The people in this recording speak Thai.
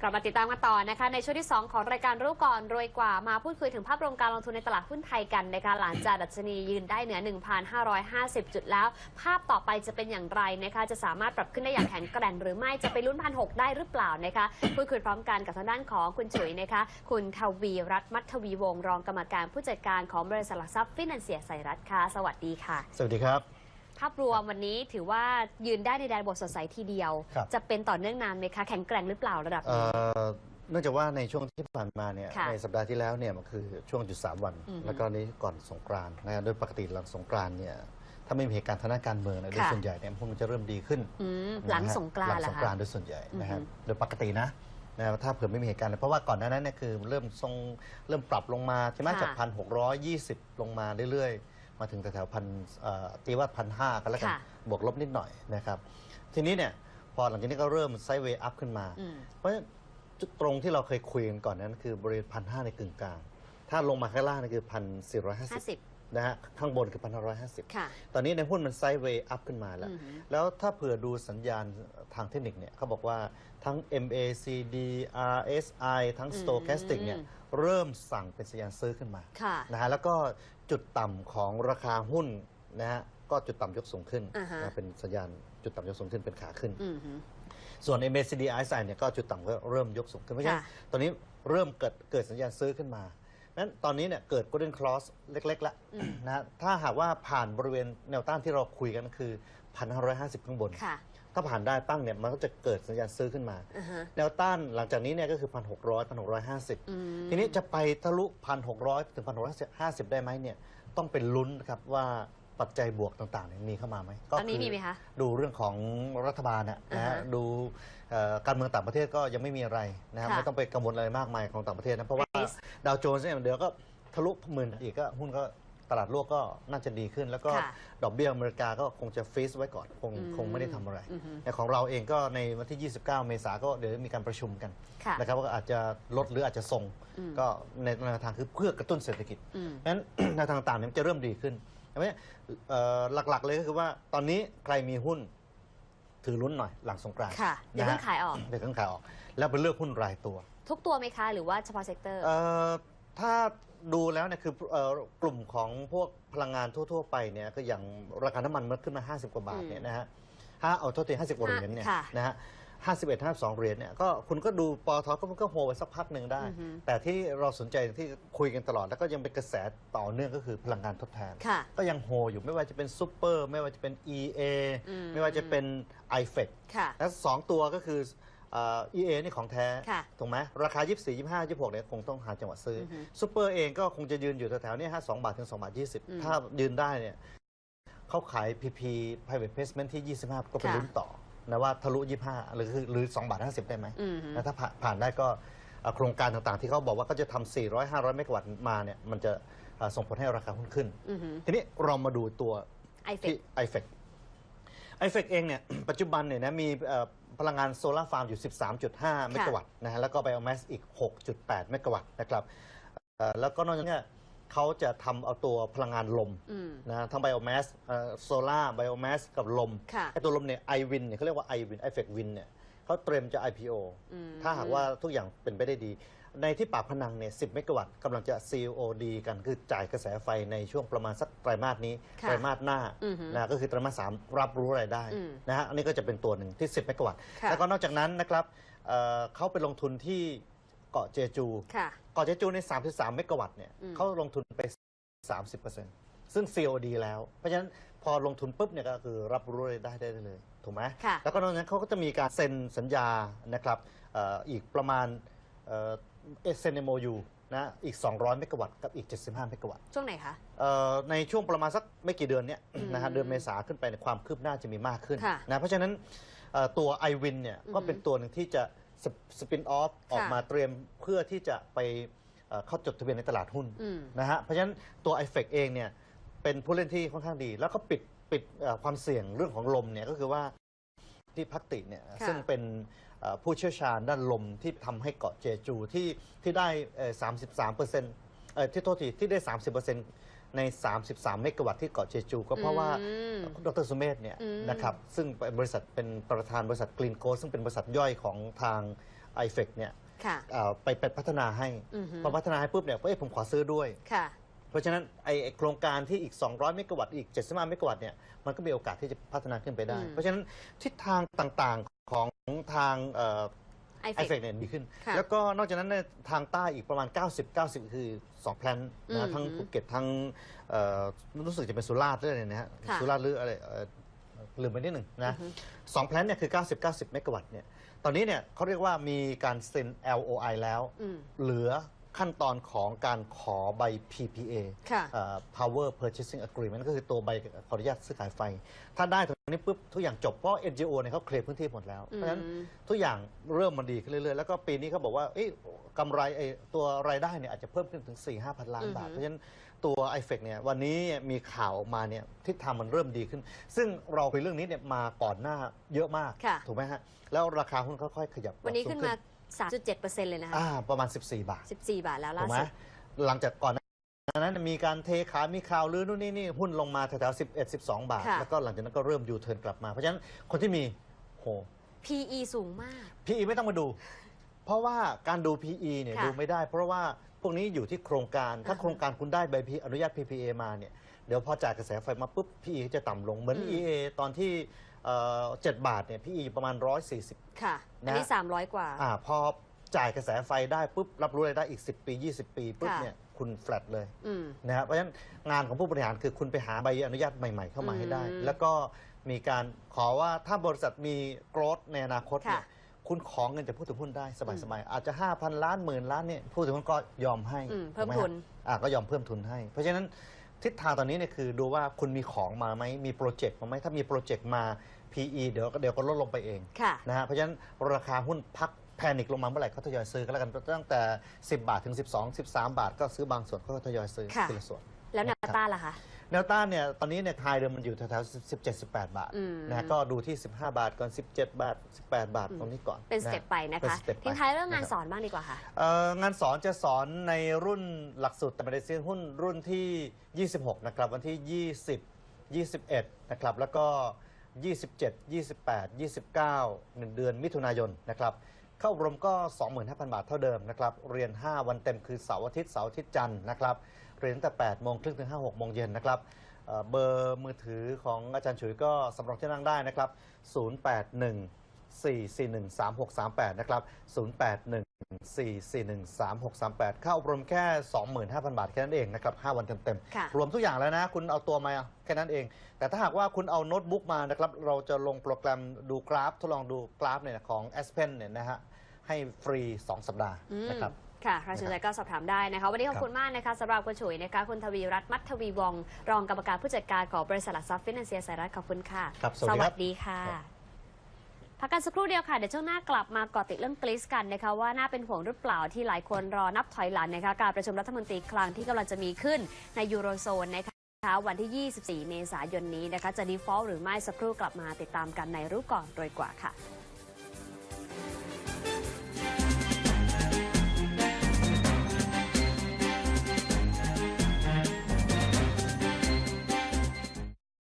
กลับมาติดตามกันต่อนะคะ ในช่วงที่ 2 ของรายการรู้ก่อนรวยกว่ามาพูดคุยถึงภาพรวมการลงทุนในตลาดหุ้นไทยกันนะคะหลังจากดัชนียืนได้เหนือ 1,550 จุดแล้ว ภาพต่อไปจะเป็นอย่างไรนะคะ จะสามารถปรับขึ้นได้อย่างแข็งแกร่งหรือไม่จะไปลุ้นพันหได้หรือเปล่านะคะพูดคุยพร้อมกันกับทางด้านของคุณจุ๋ยนะคะ คุณทวีรัตน์มัทวีวงศ์รองกรรมการผู้จัดการของบริษัทหลักทรัพย์ฟินแลนเซียไซรัสค่ะสวัสดีค่ะ สวัสดีครับ ภาพรวมวันนี้ถือว่ายืนได้ในแดนบทสดใสทีเดียว ครับ จะเป็นต่อเนื่องนานไหมคะ แข็งแกร่งหรือเปล่าระดับเอ่นี้ อเนื่องจากว่าในช่วงที่ผ่านมาเนี่ยค่ะในสัปดาห์ที่แล้วเนี่ยมันคือช่วงจุดสามวัน อือฮึแล้วก็นี้ก่อนสงกรานต์นะครับโดยปกติหลังสงกรานต์เนี่ยถ้าไม่มีเหตุการณ์ทางด้านการเมืองเนี่ยโดยค่ะ ส่วนใหญ่เนี่ยพวกมันจะเริ่มดีขึ้น อืมหลังนะฮะสงกรานต์หลัเหรงอสงคะ กรานต์โดยส่วนใหญ่นะครับอือฮึโดยปกตินะนะครับถ้าเผื่อไม่มีเหตุการณ์เพราะว่าก่อนหน้านั้นเนี่ยคือเริ่มทรงเริ่มปรับลงมาใช่ไหมค่ะจากพันหกร้อยยี่สิบลงมาเรื่อยๆ มาถึงแถวๆพันเอ่อตีว่าพันห้ากันแล้วกัน ค่ะบวกลบนิดหน่อยนะครับ ทีนี้เนี่ยพอหลังจากนี้ก็เริ่มไซด์เวย์อัพขึ้นมา อืม เพราะฉะนั้นจุดตรงที่เราเคยคุยกันก่อนนั้นคือบริเวณพันห้าในกึ่งกลาง ถ้าลงมาข้างล่างนี่คือพันสี่ร้อยห้าสิบ50 นะฮะข้างบนคือพันห้าร้อยห้าสิบค่ะตอนนี้ในหุ้นมันไซด์เวย์อัพขึ้นมาแล้ว อือฮึแล้วถ้าเผื่อดูสัญญาณทางเทคนิคเนี่ยเขาบอกว่าทั้ง MACD RSI ทั้ง Stochastic เนี่ยเริ่มสั่งเป็นสัญญาณซื้อขึ้นมาค่ะนะฮะแล้วก็จุดต่ำของราคาหุ้นนะฮะก็จุดต่ำยกสูงขึ้นอ่าฮะ นะเป็นสัญญาณจุดต่ำยกสูงขึ้นเป็นขาขึ้น อืมฮึ ส่วน MACD RSI เนี่ยก็จุดต่ำก็เริ่มยกสูงขึ้นเพราะฉะนั้นค่ะ ตอนนี้เริ่มเกิดเกิดสัญญาณซื้อขึ้นมา นั้นตอนนี้เนี่ยเกิด Golden Cross เล็กๆ แล้วอืมนะฮะถ้าหากว่าผ่านบริเวณแนวต้านที่เราคุยกันก็คือ 1,550 ข้างบน ค่ะ ถ้าผ่านได้ปั้งเนี่ยมันก็จะเกิดสัญญาณซื้อขึ้นมาอ่าฮะ แนวต้านหลังจากนี้เนี่ยก็คือ 1,600 1,650อืมทีนี้จะไปทะลุ 1,600 ถึง 1,650 ได้ไหมเนี่ยต้องเป็นลุ้นนะครับว่าปัจจัยบวกต่างๆเนี่ยมีเข้ามาไหมก็ตอนนี้คืมีไหมคะดูเรื่องของรัฐบาลนะนะฮะอ่าฮะดูดูเอ่อการเมืองต่างประเทศก็ยังไม่มีอะไรนะครับค่ะ ไม่ต้องไปกังวลอะไรมากมายของต่างประเทศนะเพราะว่า Risk ดาวโจนส์เนี่ยเดี๋ยวก็ทะลุหมื่นอีกก็หุ้นก็ตลาดโลกก็น่าจะดีขึ้น แล้วก็ค่ะดอกเบี้ยอเมริกาก็คงจะฟรีซไว้ก่อนคงอืมคงไม่ได้ทำอะไร อือฮึแต่ของเราเองก็ในวันที่ 29 เมษาก็เดี๋ยวมีการประชุมกันค่ะนะครับว่าอาจจะลดหรืออาจจะส่งอืม ก็ในแนวทางคือเพื่อกระตุ้นเศรษฐกิจ อืม เพราะฉะนั้น แนวทางต่างๆเนี่ยมันจะเริ่มดีขึ้นใช่ไหมเอ่อหลักๆเลยก็คือว่าตอนนี้ใครมีหุ้นถือลุ้นหน่อยหลังสงกรานต์ค่ะเดี๋ยวเพิ่งนะฮะขายออก เดี๋ยวเพิ่งขายออก แล้วไปเลือกหุ้นรายตัว ทุกตัวไหมคะ หรือว่าเฉพาะเซกเตอร์ เอ่อถ้าดูแล้วเนี่ยคือเอ่อกลุ่มของพวกพลังงานทั่ว ๆ ไปเนี่ยก็อย่างราคาน้ำมันมันขึ้นมา 50 กว่าบาทเนี่ยนะฮะถ้าเอาโทษที50กว่าเหรียญเนี่ยค่ะนะฮะ51 52เหรียญเนี่ยก็คุณก็ดูปอทก็มันก็โฮไว้สักพักหนึ่งได้ อือฮึแต่ที่เราสนใจที่คุยกันตลอด แล้วก็ยังเป็นกระแสต่อเนื่องก็คือพลังงานทดแทน ค่ะก็ยังโฮอยู่ไม่ว่าจะเป็นซูเปอร์ไม่ว่าจะเป็น EA อืม ไม่ว่าจะเป็น i f e c ค่ะ และสองตัวก็คือ เอ่อ EA นี่ของแท้ค่ะถูกไหมราคา 24 25 26เนี่ยคงต้องหาจังหวะซื้อออฮึซูเปอร์เองก็คงจะยืนอยู่แถวๆเนี้ฮะ2บาทถึง2บาทอืม20 ถ้ายืนได้เนี่ยเขาขาย PP private placement ที่ 25 ก็เป็นค่ะลุ้นต่อนะว่าทะลุ 25 หรือคือหรือ 2 บาท 50 ได้ไหมอืมฮึนะถ้าผ่านผ่านได้ก็เอ่อโครงการต่างๆ ที่เขาบอกว่าก็จะทำ400 500 เมกะวัตต์มาเนี่ยมันจะเอ่อส่งผลให้ราคาหุ้นขึ้นอือฮึทีนี้เรามาดูตัวไอเฟที่กไอเฟกไอเฟกเองเนี่ยปัจจุบันเนี่ยนะมีเอ่อ พลังงานโซลาร์ฟาร์มอยู่ 13.5 เมกะวัตต์นะฮะแล้วก็ไบโอแมสอีก 6.8 เมกะวัตต์นะครับเอ่อแล้วก็นอกจากนี้เขาจะทำเอาตัวพลังงานลมอืมนะทั้งไบโอแมสโซลาร์ไบโอแมสกับลมค่ะไอตัวลมเนี่ยไอวินเนี่ยเขาเรียกว่าไอวินไอเฟกวินเนี่ยเขาเตรียมจะ IPO อืมถ้าหากว่าทุกอย่างเป็นไปได้ดีในที่ปากพนังเนี่ย10 เมกะวัตต์กำลังจะ COD กันคือจ่ายกระแสไฟในช่วงประมาณสักไตรมาสนี้ค่ะไตรมาสหน้าอือฮึนะก็คือไตรมาสสามรับรู้รายได้อืมนะฮะอันนี้ก็จะเป็นตัวหนึ่งที่ 10 เมกะวัตต์ค่ะ แล้วก็นอกจากนั้นนะครับเอ่อเขาไปลงทุนที่เกาะเจจู ค่ะ เกาะเจจูใน 33 เมกะวัตต์เนี่ยอืม เขาลงทุนไป 30%ซึ่ง COD แล้ว เพราะฉะนั้นพอลงทุนปุ๊บเนี่ยก็คือรับรู้รายได้ได้เลย ถูกไหม ค่ะ แล้วก็นอกจากนั้นเขาก็จะมีการเซ็นสัญญานะครับเอ่ออีกประมาณเซ็นเอโมยูนะอีก 200 เมกะวัตต์กับอีก 75 เมกะวัตต์ช่วงไหนคะ เอ่อในช่วงประมาณสักไม่กี่เดือนเนี้ยอืมนะฮะเดือนเมษาขึ้นไปในยความคืบหน้าจะมีมากขึ้นค่ะนะเพราะฉะนั้นเอ่อตัว i w วินเนี่ยก็อือฮึเป็นตัวหนึ่งที่จะสปินออฟออกมาเตรียมเพื่อที่จะไปเอ่อเข้าจดทะเบียนในตลาดหุ้นอืม นะฮะเพราะฉะนั้นตัว i f e c เองเนี่ยเป็นผู้เล่นที่ค่อนข้างดี แล้วก็ปิดปิดเอ่อความเสี่ยงเรื่องของลมเนี่ยก็คือว่าที่พักติเนี่ยค่ะซึ่งเป็นเอ่อ ผู้เชี่ยวชาญด้านลมที่ทำให้เกาะเจจูที่ที่ได้สามสิบสามเปอร์เซ็นต์ที่โทษทีที่ได้สามสิบเปอร์เซ็นต์ใน 33 เมกะวัตต์ที่เกาะเจจู ก็เพราะว่าอืม ดรสุเมธเนี่ยอืม นะครับซึ่งเป็นบริษัทเป็นประธานบริษัทกรีนโกซึ่งเป็นบริษัทย่อยของทาง i f e c เนี่ยค่ะ เอ่อไปไปพัฒนาให้อือฮึ พอพัฒนาให้ปุ๊บเนี่ยเอ้ยผมขอซื้อด้วย ค่ะ เพราะฉะนั้นไอไอ้โครงการที่อีก 200 เมกะวัตต์อีก 75 เมกะวัตต์เนี่ยมันก็มีโอกาสที่จะพัฒนาขึ้นไปได้ อืมเพราะฉะนั้นทิศทางต่างๆของทางไอไอเฟเฟกกเนี่ยดีขึ้น ค่ะแล้วก็นอกจากนั้นเนี่ยทางใต้อีกประมาณ 90 90 คือ 2 แพลนอืนะมทั้งภูเก็ตทั้งเอ่อรู้สึกจะเป็นสุราษฎร์ด้วยนะฮะค่ะ สุราษฎร์หรืออะไรเอ่อลืมไปนิดหนึ่งนะอือฮึสองแพลนเนี่ยคือ 90 90 เมกะวัตต์เนี่ยตอนนี้เนี่ยเขาเรียกว่ามีการเซ็น LOI แล้ว อืม เหลือ ขั้นตอนของการขอใบ PPA ค่ะเอ่อ Power Purchasing Agreement ก็คือตัวใบขออนุญาตซื้อขายไฟ ถ้าได้ตรงนี้ปุ๊บทุกอย่างจบ เพราะ NGO เนี่ยเขาเคลียร์พื้นที่หมดแล้ว เพราะฉะนั้นอืม ทุกอย่างเริ่มมันดีขึ้นเรื่อยๆ แล้วก็ปีนี้เขาบอกว่าเอ้ยกำไรไอ้ตัวรายได้เนี่ยอาจจะเพิ่มขึ้นถึง 4 5พันล้านบาทอือฮึเพราะฉะนั้นตัว i f e c เนี่ยวันนี้มีข่าวออกมาเนี่ยทิศทางมันเริ่มดีขึ้น ซึ่งเราคุยเรื่องนี้เนี่ยมาก่อนหน้าเยอะมากค่ะ ถูกไหมฮะแล้วราคาหุ้นค่อยๆขยับวันนี้ปรับขึ้นสูงมา 3.7%เลยนะคะอ่าประมาณ 14 บาท14 บาทแล้วล่าถูกไหมสุด หลังจากก่อนหน้านั้นมีการเทขายมีข่าวลือนู่นนี่นี่หุ้นลงมาแถวๆ11 12 บาท ค่ะ แล้วก็หลังจากนั้นก็เริ่มยูเทิร์นกลับมา เพราะฉะนั้นคนที่มีโห PE สูงมาก PE ไม่ต้องมาดู เพราะว่าการดู PE เนี่ยค่ะดูไม่ได้ เพราะว่าพวกนี้อยู่ที่โครงการ ถ้าอ่าฮะโครงการคุณได้ใบอนุญาต PPA มาเนี่ย เดี๋ยวพอจ่ายกระแสไฟมาปุ๊บ PE จะต่ำลง เหมือน อืม EA ตอนที่ เอ่อ7บาทเนี่ย PE อยู่ประมาณ 140 ค่ะ อันนี้นะ300 กว่า อ่าพอจ่ายกระแสไฟได้ปุ๊บรับรู้รายได้อีก 10 ปี 20 ปีปุ๊บค่ะ เนี่ยคุณแฟลตเลย อืม นะครับเพราะฉะนั้นงานของผู้บริหารคือคุณไปหาใบอนุญาตใหม่ ๆ เข้ามาให้ได้ อืมแล้วก็มีการขอว่าถ้าบริษัทมีโกรธในอนาคตเนี่ยค่ะคุณขอเงินจากผู้ถือหุ้นได้สบายๆอาจจะ 5,000 ล้านหมื่นล้านเนี่ยผู้ถือหุ้นก็ยอมให้อืมเพิ่มถูกไหทุนฮะอ่าก็ยอมเพิ่มทุนให้ เพราะฉะนั้น ทิศทางตอนนี้เนี่ยคือดูว่าคุณมีของมาไหมมีโปรเจกต์มาไหมถ้ามีโปรเจกต์มา PE เดี๋ยวเดี๋ยวก็ลดลงไปเองค่ะ นะฮะเพราะฉะนั้นราคาหุ้นพักแพนิคลงมาเมื่อไหร่ก็ทยอยซื้อกันแล้วกันตั้งแต่ 10 บาทถึง 12 13 บาทก็ซื้อบางส่วนก็ทยอยซื้อค่ะ ทีละส่วน แล้วแนวต้านล่ะคะ แนวต้านเนี่ยตอนนี้เนี่ยไฮเดิมมันอยู่แถวๆ17 18 บาทอืม นะฮะก็ดูที่ 15 บาทก่อน 17 บาท 18 บาทอืมตรงนี้ก่อนเป็นสฮเต็ปไปนะเป็นคะสเต็ปไปทิ้งท้ายเรื่องงานนะครับสอนบ้างดีกว่าค่ะ เอ่องานสอนจะสอนในรุ่นหลักสูตรแต่ไม่ได้ซื้อหุ้นรุ่นที่ 26 นะครับ วันที่ 20 21 นะครับ แล้วก็ 27 28 29 1 เดือนมิถุนายนนะครับ เข้าอบรมก็ 25,000 บาทเท่าเดิมนะครับ เรียน 5 วันเต็มคือเสาร์อาทิตย์เสาร์อาทิตย์จันทร์นะครับ เรียนตั้งแต่8โมงครึ่งถึง5 6โมงเย็นนะครับเอ่อเบอร์มือถือของอาจารย์ฉุยก็สำรองที่นั่งได้นะครับ 081 441 3638 นะครับ 081 441 3638 เข้าอบรมแค่ 25,000 บาทแค่นั้นเองนะครับ 5 วันเต็มค่ะๆรวมทุกอย่างแล้วนะ คุณเอาตัวมาแค่นั้นเอง แต่ถ้าหากว่าคุณเอาโน้ตบุ๊กมานะครับ เราจะลงโปรแกรมดูกราฟ ทดลองดูกราฟเนี่ยของ S Pen เนี่ยนะฮะ ให้ฟรี 2 สัปดาห์อืมนะครับค่ะใครสนใจก็สอบถามได้นะคะ วันนี้ขอบครับคุณมากนะคะสำหรับคุณฉุยนะคะคุณทวีรัตน์มัทวีวงศ์รองกรรมการผู้จัดการของบริษัทหลักทรัพย์ฟินแลนเซียสายรัฐขอบคุณค่ะครับสวัสดีครับดีค่ะครับ พักกันสักครู่เดียวค่ะ เดี๋ยวช่วงหน้ากลับมาเกาะติดเรื่องกรีซกันนะคะว่าน่าเป็นห่วงหรือเปล่าที่หลายคนรอนับถอยหลังนะคะการประชุมรัฐมนตรีคลังที่กำลังจะมีขึ้นในยูโรโซนนะคะวันที่ 24 เมษายนนี้นะคะจะดีฟอลต์หรือไม่สักครู่กลับมาติดตามกันในรู้ก่อนโดยกว่าค่ะ